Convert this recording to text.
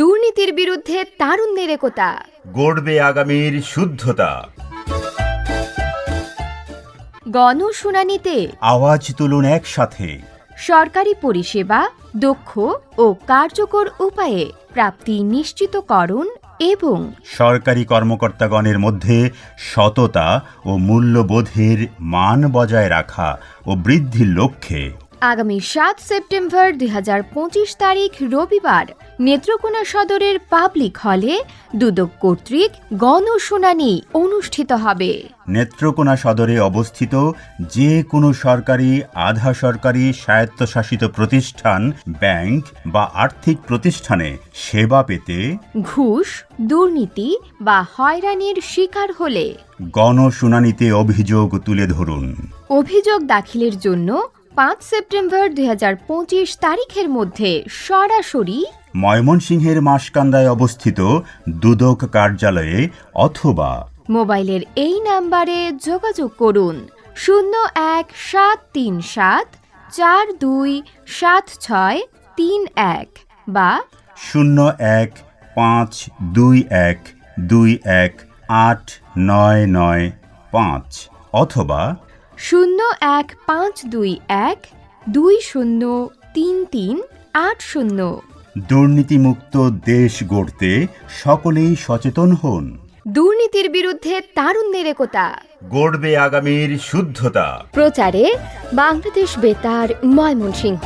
দুর্নীতির বিরুদ্ধে তারুণ্যের একতা। গড়বে আগামীর শুদ্ধতা। গণশুনানিতে আওয়াজ তুলুন একসাথে। সরকারি পরিষেবা দক্ষ ও কার্যকর উপায়ে প্রাপ্তি নিশ্চিতকরণ এবং সরকারি কর্মকর্তাগণের মধ্যে সততা ও মূল্যবোধের মান বজায় রাখা ও বৃদ্ধির লক্ষ্যে আগামী সাত সেপ্টেম্বর দুই হাজার পঁচিশ তারিখ রবিবার নেত্রকোনা সদরের পাবলিক হলে দুদক কর্তৃক গণশুনানি অনুষ্ঠিত হবে। নেত্রকোনা সদরে অবস্থিত যে কোনো সরকারি আধা সরকারি স্বায়ত্তশাসিত প্রতিষ্ঠান ব্যাংক বা আর্থিক প্রতিষ্ঠানে সেবা পেতে ঘুষ দুর্নীতি বা হয়রানির শিকার হলে গণশুনানিতে অভিযোগ তুলে ধরুন। অভিযোগ দাখিলের জন্য পাঁচ সেপ্টেম্বর দুই হাজার পঁচিশ তারিখের মধ্যে সরাসরি ময়মনসিংহের মাসকান্দায় অবস্থিত দুদক কার্যালয়ে অথবা মোবাইলের এই নাম্বারে যোগাযোগ করুন শূন্য এক সাত তিন সাত চার দুই সাত ছয় তিন এক বা শূন্য এক পাঁচ দুই এক দুই এক আট নয় নয় পাঁচ অথবা শূন্য এক পাঁচ দুই এক দুই শূন্য তিন তিন আট শূন্য। দুর্নীতিমুক্ত দেশ গড়তে সকলেই সচেতন হন। দুর্নীতির বিরুদ্ধে তারুণ্যের একতা। গড়বে আগামীর শুদ্ধতা। প্রচারে বাংলাদেশ বেতার ময়মনসিংহ।